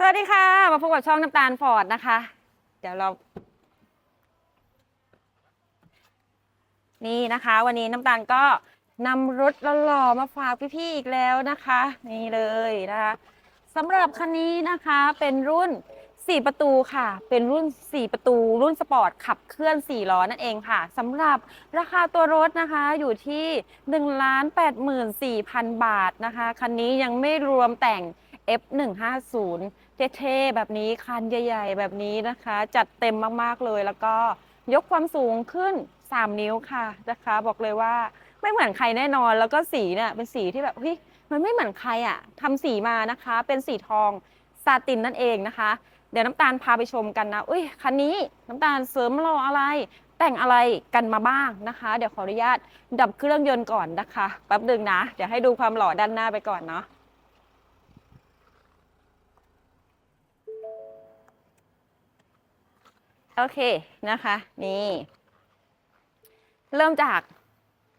สวัสดีค่ะ มาพบกับช่องน้ำตาลฟอร์ดนะคะ เดี๋ยวเรา นี่นะคะ วันนี้น้ำตาลก็นำรถหล่อๆมาฝากพี่ๆอีกแล้วนะคะ นี่เลยนะคะสำหรับคันนี้นะคะเป็นรุ่น 4 ประตูค่ะ เป็นรุ่น 4 ประตู รุ่นสปอร์ตขับเคลื่อน 4 ล้อนั่นเองค่ะสำหรับราคาตัวรถนะคะอยู่ที่ 1 8 4 0 0 0 บาทนะคะ คันนี้ยังไม่รวมแต่ง F150 เท่ๆแบบนี้คันใหญ่ ๆ แบบนี้นะคะ จัดเต็มมากๆเลย แล้วก็ยกความสูงขึ้น 3 นิ้วค่ะนะคะ บอกเลยว่าไม่เหมือนใครแน่นอน แล้วก็สีเนี่ยเป็นสีที่แบบเฮ้ยมันไม่เหมือนใครอะทำสีมานะคะ เป็นสีทองซาตินนั่นเองนะคะ เดี๋ยวน้ำตาลพาไปชมกันนะอุ้ยคันนี้น้ำตาลเสริมรออะไร แต่งอะไรกันมาบ้างนะคะ เดี๋ยวขออนุญาตดับเครื่องยนต์ก่อนนะคะแป๊บหนึ่งนะ เดี๋ยวให้ดูความหล่อด้านหน้าไปก่อนเนาะ โอเคนะคะ นี่ เริ่มจาก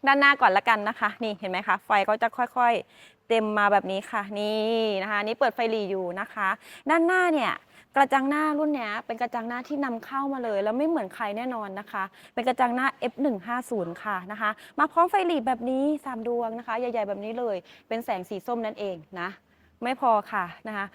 ด้านหน้าก่อนละกันนะคะ นี่เห็นไหมคะ ไฟก็จะค่อยๆ เต็มมาแบบนี้ค่ะ นี่นะคะ นี่เปิดไฟหลีอยู่นะคะ ด้านหน้าเนี่ยกระจังหน้ารุ่นนี้เป็นกระจังหน้าที่นำเข้ามาเลย แล้วไม่เหมือนใครแน่นอนนะคะ เป็นกระจังหน้า F150 ค่ะนะคะ มาพร้อมไฟหลีแบบนี้3ดวงนะคะ ใหญ่ ๆ แบบนี้เลย เป็นแสงสีส้มนั่นเองนะ ไม่พอค่ะนะคะ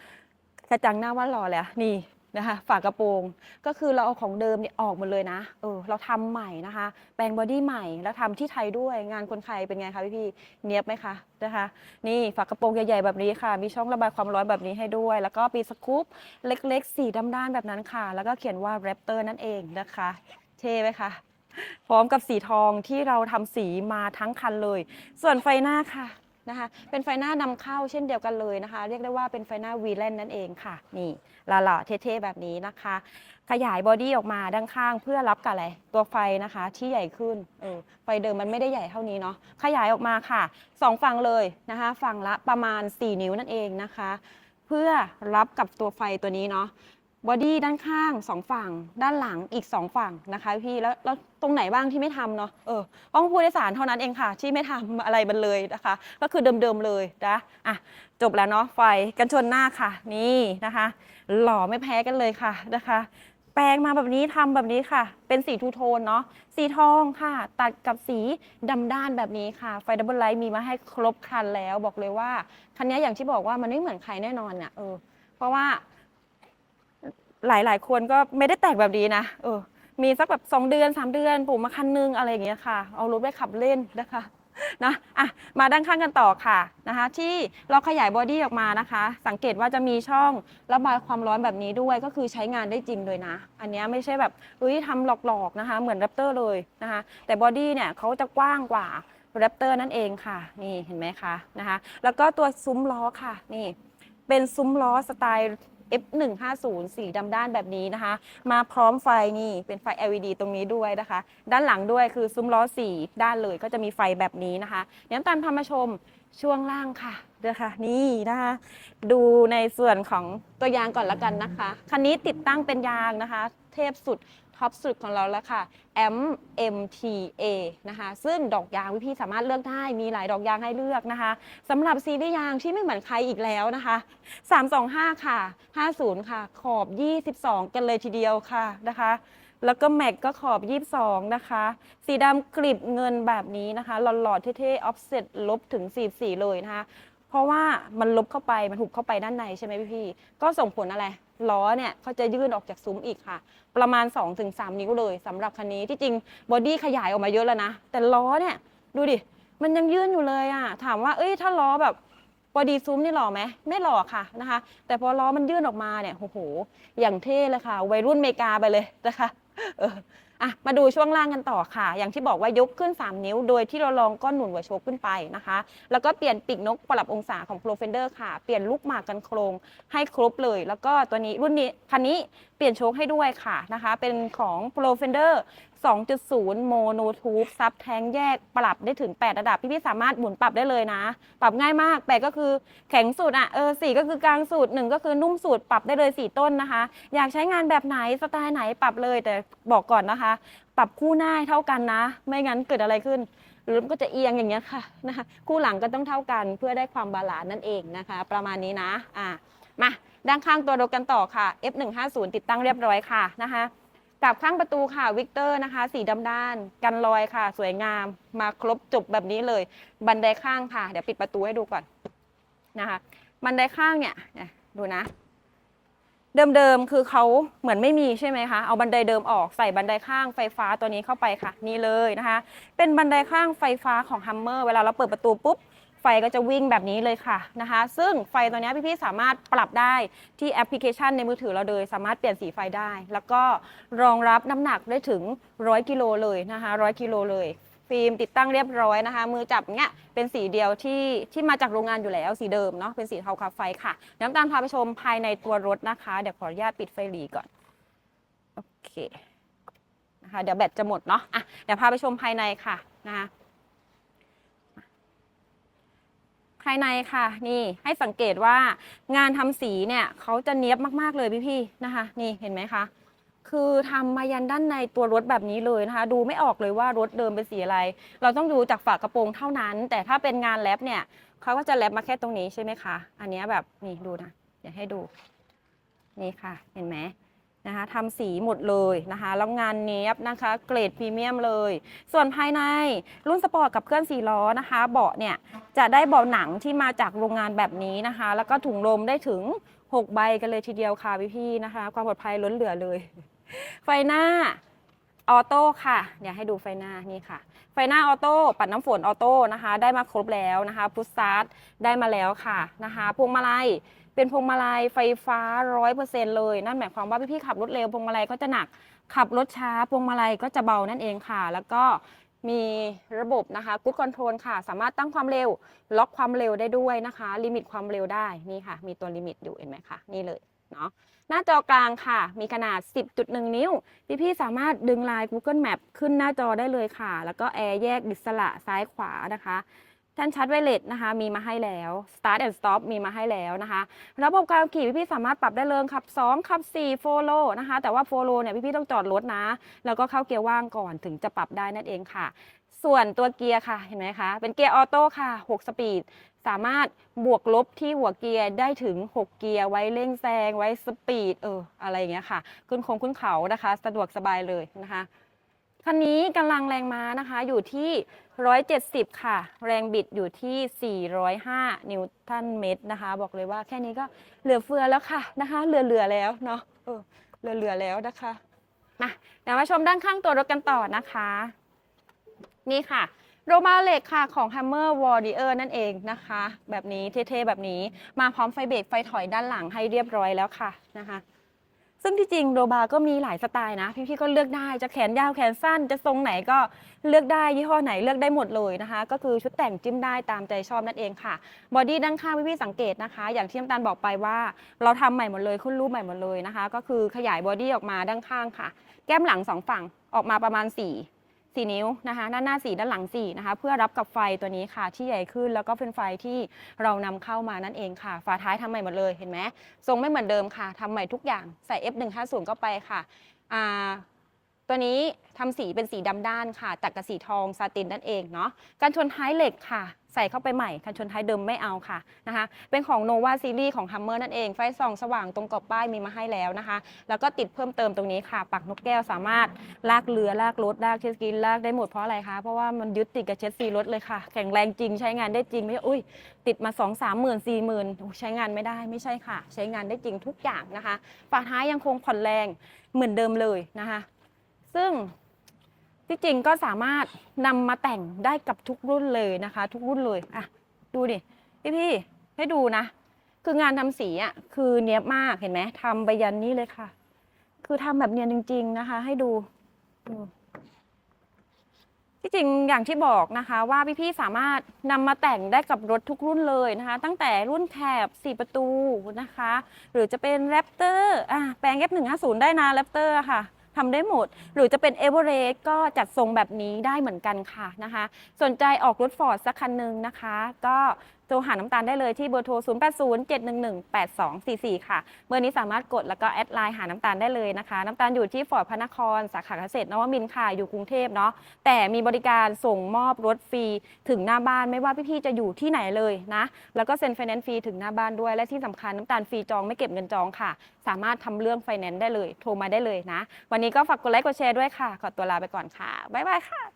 กระจังหน้าว่ารอแล้วนี่ นะคะฝากระโปรงก็คือเราเอาของเดิมเนี่ยออกหมดเลยนะเออเราทำใหม่นะคะ แปลงบอดี้ใหม่แล้วทำที่ไทยด้วยงานคนไทยเป็นไงคะพี่พี่เนียบไหมคะนะคะ นี่ฝากระโปรงใหญ่ๆแบบนี้ค่ะ มีช่องระบายความร้อนแบบนี้ให้ด้วย แล้วก็ปีสกู๊ปเล็กๆ สีดำด้านแบบนั้นค่ะ แล้วก็เขียนว่า Raptor นั่นเองนะคะเท่ไหมคะพร้อมกับสีทองที่เราทำสีมาทั้งคันเลย ส่วนไฟหน้าค่ะ นะคะ เป็นไฟหน้านำเข้าเช่นเดียวกันเลยนะคะ เรียกได้ว่าเป็นไฟหน้าวีแลนนั่นเองค่ะ นี่หล่อๆเท่ๆแบบนี้นะคะ ขยายบอดี้ออกมาด้านข้างเพื่อรับกับอะไร ตัวไฟนะคะที่ใหญ่ขึ้นเออไฟเดิมมันไม่ได้ใหญ่เท่านี้เนาะ ขยายออกมาค่ะสองฝั่งเลยนะคะ ฝั่งละประมาณ 4 นิ้วนั่นเองนะคะ เพื่อรับกับตัวไฟตัวนี้เนาะ บอดี้ด้านข้างสองฝั่ง ด้านหลังอีกสองฝั่งนะคะพี่แล้วแล้วตรงไหนบ้างที่ไม่ทำเนาะเออห้องผู้โดยสารเท่านั้นเองค่ะ ที่ไม่ทำอะไรมันเลยนะคะ ก็คือเดิมๆเลยนะอะจบแล้วเนาะไฟกันชนหน้าค่ะ นี่นะคะ หล่อไม่แพ้กันเลยค่ะนะคะแปลงมาแบบนี้ทำแบบนี้ค่ะ เป็นสีทูโทนเนาะสีทองค่ะ ตัดกับสีดำด้านแบบนี้ค่ะ ไฟดับเบิลไลท์มีมาให้ครบคันแล้วบอกเลยว่า คันนี้อย่างที่บอกว่ามันไม่เหมือนใครแน่นอนเนี่ยเออเพราะว่า หลายๆ คนก็ไม่ได้แต่งแบบนี้นะเออมีสักแบบ2เดือน3เดือนปลูกมาคันนึงอะไรอย่างเงี้ยค่ะ เอารถไปขับเล่นนะคะนะอะมาด้านข้างกันต่อค่ะนะคะ ที่เราขยายบอดี้ออกมานะคะ สังเกตว่าจะมีช่องระบายความร้อนแบบนี้ด้วยก็คือใช้งานได้จริงเลยนะ อันนี้ไม่ใช่แบบเฮ้ยทำหลอกๆนะคะ เหมือนแรปเตอร์เลยนะคะ แต่บอดี้เนี่ยเขาจะกว้างกว่าแรปเตอร์นั่นเองค่ะ นี่เห็นไหมคะนะคะ แล้วก็ตัวซุ้มล้อค่ะนี่เป็นซุ้มล้อสไตล์ F150 สีดำด้านแบบนี้นะคะ มาพร้อมไฟนี่เป็นไฟ LED ตรงนี้ด้วยนะคะ ด้านหลังด้วยคือซุ้มล้อสีด้านเลยก็จะมีไฟแบบนี้นะคะเดี๋ยวน้ำตามพามาชมช่วงล่างค่ะเดี๋ยวค่ะนี่นะคะ ดูในส่วนของตัวยางก่อนละกันนะคะ คันนี้ติดตั้งเป็นยางนะคะ เทพสุด ท็อปสุดของเราแล้วค่ะ M MTA นะคะซึ่งดอกยางพี่สามารถเลือกได้มีหลายดอกยางให้เลือกนะคะสำหรับซีรีส์ยางที่ไม่เหมือนใครอีกแล้วนะคะ 325 ค่ะ 50 ค่ะ ขอบ 22 กันเลยทีเดียวค่ะนะคะแล้วก็แม็กก็ขอบ 22 นะคะ สีดำกลีบเงินแบบนี้นะคะหล่อๆเท่ๆ offset ลบถึง 44 เลยนะคะ เพราะว่ามันลบเข้าไป มันถูกเข้าไปด้านในใช่ไหมพี่ๆก็ส่งผลอะไร ล้อเนี่ยเขาจะยื่นออกจากซุ้มอีกค่ะ ประมาณ 2-3 นิ้วเลยสำหรับคันนี้ที่จริงบอดี้ขยายออกมาเยอะแล้วนะ แต่ล้อเนี่ยดูดิ มันยังยื่นอยู่เลยอะถามว่าเอ้ยถ้าล้อแบบบอดีซุ้มนี่หล่อไหมไม่หล่อค่ะนะคะ แต่พอล้อมันยื่นออกมาเนี่ยโอ้โห อย่างเท่เลยค่ะ วัยรุ่นเมกาไปเลยนะคะ เอออะมาดูช่วงล่างกันต่อค่ะ อย่างที่บอกว่ายกขึ้น 3 นิ้ว โดยที่เราลองก้อนหนุนหัวโชกขึ้นไปนะคะ แล้วก็เปลี่ยนปีกนกปรับองศาของ Pro Fender ค่ะ เปลี่ยนลูกหมากกันโครงให้ครบเลย แล้วก็ตัวนี้รุ่นนี้คันนี้เปลี่ยนโชคให้ด้วยค่ะนะคะ เป็นของ Pro Fender 2.0 โมโนทูบซับแทงแยกปรับได้ถึง 8 ระดับ พี่ๆสามารถหมุนปรับได้เลยนะ ปรับง่ายมากแปก็คือแข็งสุดอะเออสี่ก็คือกลางสุดหนึ่งก็คือนุ่มสุดปรับได้เลย 4 ต้นนะคะ อยากใช้งานแบบไหนสไตล์ไหนปรับเลย แต่บอกก่อนนะคะ ปรับคู่หน้าเท่ากันนะ ไม่งั้นเกิดอะไรขึ้นหรือมันก็จะเอียงอย่างเงี้ยค่ะนะคะคู่หลังก็ต้องเท่ากันเพื่อได้ความบาลานซ์นั่นเองนะคะ ประมาณนี้นะอะมาด้านข้างตัวรถกันต่อค่ะ F150 ติดตั้งเรียบร้อยค่ะนะคะกับข้างประตูค่ะวิกเตอร์นะคะ สีดำด้าน กันรอยค่ะ สวยงามมาครบจบแบบนี้เลย บันไดข้างค่ะ เดี๋ยวปิดประตูให้ดูก่อนนะคะ บันไดข้างเนี่ยดูนะ เดิมๆ คือเขาเหมือนไม่มีใช่ไหมคะ เอาบันไดเดิมออกใส่บันไดข้างไฟฟ้าตัวนี้เข้าไปค่ะ นี่เลยนะคะ เป็นบันไดข้างไฟฟ้าของ Hummer เวลาเราเปิดประตูปุ๊บ ไฟก็จะวิ่งแบบนี้เลยค่ะนะคะ ซึ่งไฟตัวนี้พี่ๆ สามารถปรับได้ที่แอปพลิเคชันในมือถือเราเลย สามารถเปลี่ยนสีไฟได้ แล้วก็รองรับน้ำหนักได้ถึง 100 กิโลเลยนะคะ 100 กิโลเลย ฟิล์มติดตั้งเรียบร้อยนะคะ มือจับเนี้ยเป็นสีเดียวที่ที่มาจากโรงงานอยู่แล้วสีเดิมเนาะเป็นสีเทาคาไฟค่ะ น้ำตาลพาไปชมภายในตัวรถนะคะ เดี๋ยวขออนุญาตปิดไฟหลีก่อน โอเคนะคะเดี๋ยวแบตจะหมดเนาะอะเดี๋ยวพาไปชมภายในค่ะนะคะภายในค่ะนี่ให้สังเกตว่างานทำสีเนี่ยเขาจะเนี้ยบมากๆเลยพี่ๆนะคะ นี่เห็นไหมคะ คือทำมายันด้านในตัวรถแบบนี้เลยนะคะ ดูไม่ออกเลยว่ารถเดิมเป็นสีอะไร เราต้องดูจากฝากระโปรงเท่านั้น แต่ถ้าเป็นงานแรปเนี่ยเขาก็จะแรปมาแค่ตรงนี้ใช่ไหมคะ อันเนี้ยแบบนี่ดูนะเดี๋ยวให้ดู นี่ค่ะ เห็นไหมนะคะทำสีหมดเลยนะคะแล้วงานเนี้ยบนะคะ เกรดพรีเมียมเลย ส่วนภายในรุ่นสปอร์ตกับเคลื่อนสี่ล้อนะคะ เบาะเนี่ยจะได้เบาะหนังที่มาจากโรงงานแบบนี้นะคะ แล้วก็ถุงลมได้ถึง 6 ใบกันเลยทีเดียวค่ะพี่ๆนะคะ ความปลอดภัยล้นเหลือเลย ไฟหน้าออโต้ค่ะเดี๋ยวให้ดูไฟหน้านี่ค่ะ ไฟหน้าออโต้ปัดน้ำฝนออโต้นะคะ ได้มาครบแล้วนะคะพุชสตาร์ทได้มาแล้วค่ะนะคะพวงมาลัยเป็นพวงมาลัยไฟฟ้า100%เลย นั่นหมายความว่าพี่ๆขับรถเร็วพวงมาลัยก็จะหนักขับรถช้าพวงมาลัยก็จะเบานั่นเองค่ะ แล้วก็มีระบบนะคะกู๊ดคอนโทรลค่ะ สามารถตั้งความเร็ว ล็อกความเร็วได้ด้วยนะคะ ลิมิตความเร็วได้นี่ค่ะ มีตัวลิมิตอยู่เห็นไหมคะนี่เลย เนาะหน้าจอกลางค่ะ มีขนาด 10.1 นิ้ว พี่ๆสามารถดึงไลน์ Google Map ขึ้นหน้าจอได้เลยค่ะ แล้วก็แอร์แยกดิสระซ้ายขวานะคะ ท่นชัดไวเลสนะคะมีมาให้แล้ว Start and Stop มีมาให้แล้วนะคะ ระบบการขี่พี่ๆสามารถปรับได้เลยขับ 2 ขับ 4 follow นะคะ แต่ว่า follow เนี่ยพี่ๆต้องจอดรถนะ แล้วก็เข้าเกียร์ว่างก่อนถึงจะปรับได้นั่นเองค่ะ ส่วนตัวเกียร์ค่ะเห็นไหมคะ เป็นเกียร์ออโต้ค่ะ 6 สปีด สามารถบวกลบที่หัวเกียร์ได้ถึง 6 เกียร์ไว้เร่งแซงไว้สปีดเอออะไรอย่างเงี้ยค่ะ ขึ้นโค้งขึ้นเขานะคะ สะดวกสบายเลยนะคะคันนี้กำลังแรงม้านะคะอยู่ที่ 170 ค่ะ แรงบิดอยู่ที่ 405 นิวตันเมตรนะคะ บอกเลยว่าแค่นี้ก็เหลือเฟือแล้วค่ะนะคะ เหลือเหลือๆแล้วเนาะเออเหลือเหลือๆแล้วนะคะมาเดี๋ยวมาชมด้านข้างตัวรถกันต่อนะคะ นี่ค่ะโรมาเหล็กค่ะของ Hammer Warrior นั่นเองนะคะ แบบนี้เท่ๆ แบบนี้มาพร้อมไฟเบรกไฟถอยด้านหลังให้เรียบร้อยแล้วค่ะนะคะ ซึ่งที่จริงโรบาก็มีหลายสไตล์นะ พี่ๆก็เลือกได้จะแขนยาวแขนสั้นจะทรงไหนก็เลือกได้ยี่ห้อไหนเลือกได้หมดเลยนะคะ ก็คือชุดแต่งจิ้มได้ตามใจชอบนั่นเองค่ะบอดี้ด้านข้างพี่ๆสังเกตนะคะ อย่างที่น้ำตาลบอกไปว่าเราทำใหม่หมดเลยขึ้นรูปใหม่หมดเลยนะคะ ก็คือขยายบอดี้ออกมาด้านข้างค่ะ แก้มหลังสองฝั่งออกมาประมาณ4 4 นิ้วนะคะด้านหน้า 4 ด้านหลัง4นะคะเพื่อรับกับไฟตัวนี้ค่ะที่ใหญ่ขึ้นแล้วก็เป็นไฟที่เรานำเข้ามานั่นเองค่ะ ฝาท้ายทำใหม่หมดเลยเห็นไหมทรงไม่เหมือนเดิมค่ะทำใหม่ทุกอย่างใส่ F150 ก็ไปค่ะ ตัวนี้ทำสีเป็นสีดำด้านค่ะตัดกับสีทองซาตินนั่นเองเนาะการชนท้ายเหล็กค่ะ ใส่เข้าไปใหม่การชนท้ายเดิมไม่เอาค่ะนะคะ เป็นของ Nova Series ของ Hummer นั่นเอง ไฟส่องสว่างตรงกรอบป้ายมีมาให้แล้วนะคะ แล้วก็ติดเพิ่มเติมตรงนี้ค่ะ ปักนกแก้วสามารถลากเรือลากรถลากเชสกีลากได้หมดเพราะอะไรคะเพราะว่ามันยึดติดกับเชสซีรถเลยค่ะ แข็งแรงจริงใช้งานได้จริงไม่ใช่อุ้ยติดมา 2 3หมื่นสี่หมื่นใช้งานไม่ได้ไม่ใช่ค่ะ ใช้งานได้จริงทุกอย่างนะคะฝาท้ายยังคงผ่อนแรงเหมือนเดิมเลยนะคะ ซึ่งที่จริงก็สามารถนำมาแต่งได้กับทุกรุ่นเลยนะคะ ทุกรุ่นเลยอะดูดิพี่พี่ๆให้ดูนะ คืองานทำสีอะคือเนี้ยบมากเห็นไหมทำไปยันนี้เลยค่ะ คือทำแบบเนียนจริง ๆนะคะ ให้ดูดูที่จริงอย่างที่บอกนะคะว่าพี่ๆสามารถนำมาแต่งได้กับรถทุกรุ่นเลยนะคะ ตั้งแต่รุ่นแคบ4 ประตูนะคะ หรือจะเป็นแรปเตอร์อะแปลง F150 ได้นะแรปเตอร์ค่ะ ทำได้หมด หรือจะเป็นเอเวอเรสต์ก็จัดทรงแบบนี้ได้เหมือนกันค่ะนะคะ สนใจออกรถฟอร์ดสักคันหนึ่งนะคะ ก็โทรหาน้ำตาลได้เลยที่เบอร์โทร 0807118244 ค่ะ เบอร์นี้สามารถกดแล้วก็แอดไลน์หาน้ำตาลได้เลยนะคะ น้ำตาลอยู่ที่ฟอร์ดพระนคร สาขาเกษตรนวมินทร์ค่ะ อยู่กรุงเทพเนาะ แต่มีบริการส่งมอบรถฟรีถึงหน้าบ้านไม่ว่าพี่ๆจะอยู่ที่ไหนเลยนะ แล้วก็เซ็นไฟแนนซ์ฟรีถึงหน้าบ้านด้วย และที่สำคัญน้ำตาลฟรีจองไม่เก็บเงินจองค่ะ สามารถทำเรื่องไฟแนนซ์ได้เลย โทรมาได้เลยนะ วันนี้ก็ฝากกดไลค์กดแชร์ด้วยค่ะ ขอตัวลาไปก่อนค่ะ บ๊ายบายค่ะ